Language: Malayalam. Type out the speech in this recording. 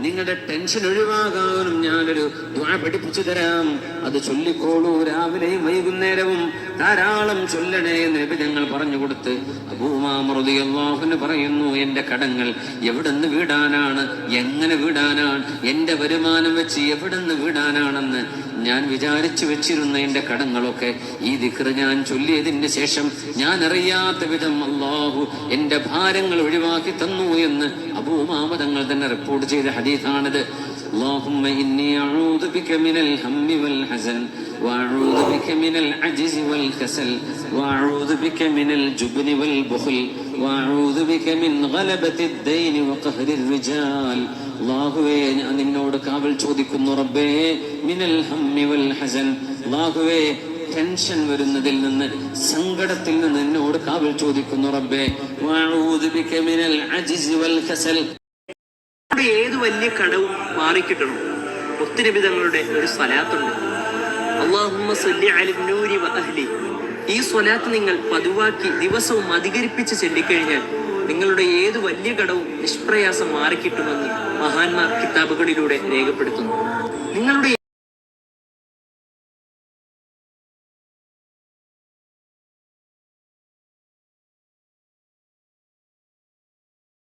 നിങ്ങളുടെ ടെൻഷൻ ഒഴിവാകാനും ദ്വാ പഠിപ്പിച്ചു തരാം അത് ചൊല്ലിക്കോളൂ രാവിലെയും വൈകുന്നേരവും. ധാരാളം ചൊല്ലണേ എന്ന് നബി ഞങ്ങൾ പറഞ്ഞു കൊടുത്ത് അബൂമാമൃതിയല്ലാഹുന് പറയുന്നു എന്റെ കടങ്ങൾ എവിടെന്ന് വീടാനാണ്? എങ്ങനെ വീടാനാണ്? എന്റെ വരുമാനം വെച്ച് എവിടെന്ന് വീടാനാണെന്ന് ഞാൻ വിചാരിച്ചു വെച്ചിരുന്ന എന്റെ കടങ്ങളൊക്കെ ഈ ദിക്ർ ഞാൻ ചൊല്ലിയതിന് ശേഷം ഞാൻ അറിയാത്ത വിധം അള്ളാഹു എന്റെ ഭാരങ്ങൾ ഒഴിവാക്കി തന്നു എന്ന് അബൂമാമതങ്ങൾ തന്നെ റിപ്പോർട്ട് ചെയ്ത ഹദീസാണിത്. اللهم إني أعوذ بك من الهم والحزن وأعوذ بك من العجز والكسل وأعوذ بك من الجبن والبخل وأعوذ بك من غلبة الدين وقهر الرجال അള്ളാഹുവേ ഞാൻ നിന്നോട് കാവൽ ചോദിക്കുന്നു റബ്ബേ മിനൽ ഹമ്മി വൽ ഹസൻ അള്ളാഹുവേ ടെൻഷൻ വരുന്നതിൽ നിന്ന് സങ്കടത്തിൽ നിന്ന് നിന്നോട് കാവൽ ചോദിക്കുന്നു റബ്ബേ വഅഊദു ബിക മിനൽ അജ്സി വൽ കസൽ നമ്മുടെ ഏത് വലിയ കടവും മാറിക്കിട്ടണം? ഒത്തിരി തങ്ങളുടെ ഒരു സ്വലാത്തുണ്ട്. അള്ളാഹുമ്മ ഈ സ്വലാത്ത് നിങ്ങൾ പതിവാക്കി ദിവസവും അധികരിപ്പിച്ച് ചൊല്ലിക്കഴിഞ്ഞാൽ നിങ്ങളുടെ ഏത് വലിയ കടവും നിഷ്പ്രയാസം മാറിക്കിട്ടുമെന്ന് മഹാന്മാർ കിതാബുകളിലൂടെ രേഖപ്പെടുത്തുന്നു. നിങ്ങളുടെ